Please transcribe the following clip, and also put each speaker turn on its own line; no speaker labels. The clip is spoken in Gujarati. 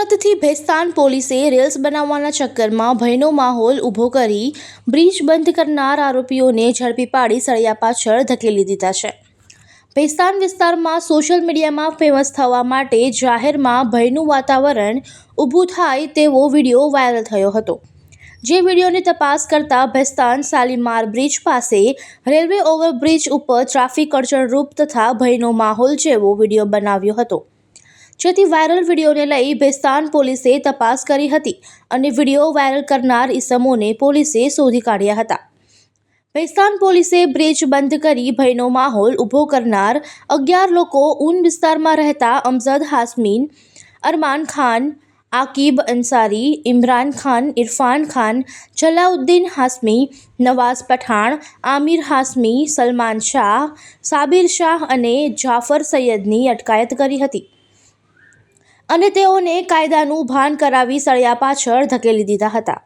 સુરતથી ભેસ્તાન પોલીસે રેલ્સ બનાવવાના ચક્કરમાં ભયનો માહોલ ઊભો કરી બ્રિજ બંધ કરનાર આરોપીઓને ઝડપી પાડી સળિયા પાછળ ધકેલી દીધા છે. ભેસ્તાન વિસ્તારમાં સોશિયલ મીડિયામાં ફેમસ થવા માટે જાહેરમાં ભયનું વાતાવરણ ઊભું થાય તેવો વીડિયો વાયરલ થયો હતો. જે વિડીયોની તપાસ કરતા ભેસ્તાન શાલીમાર બ્રિજ પાસે રેલવે ઓવરબ્રિજ ઉપર ટ્રાફિક અડચણરૂપ તથા ભયનો માહોલ જેવો વીડિયો બનાવ્યો હતો. જેથી વાયરલ વિડીયોને લઈ ભેસ્તાન પોલીસે તપાસ કરી હતી અને વીડિયો વાયરલ કરનાર ઈસમોને પોલીસે શોધી કાઢ્યા હતા. ભેસ્તાન પોલીસે બ્રિજ બંધ કરી ભયનો માહોલ ઊભો કરનાર અગિયાર લોકો ઊન વિસ્તારમાં રહેતા અમઝદ હાસમીન, અરમાન ખાન, આકીબ અંસારી ઇમરાન ખાન, ઇરફાન ખાન, જલાઉદ્દીન હાસમી, નવાઝ પઠાણ, આમિર હાસમી, સલમાન શાહ, સાબિર શાહ અને જાફર સૈયદની અટકાયત કરી હતી. અને તેઓને કાયદાનું ભાન કરાવી સળિયા પાછળ ધકેલી દીધા હતા.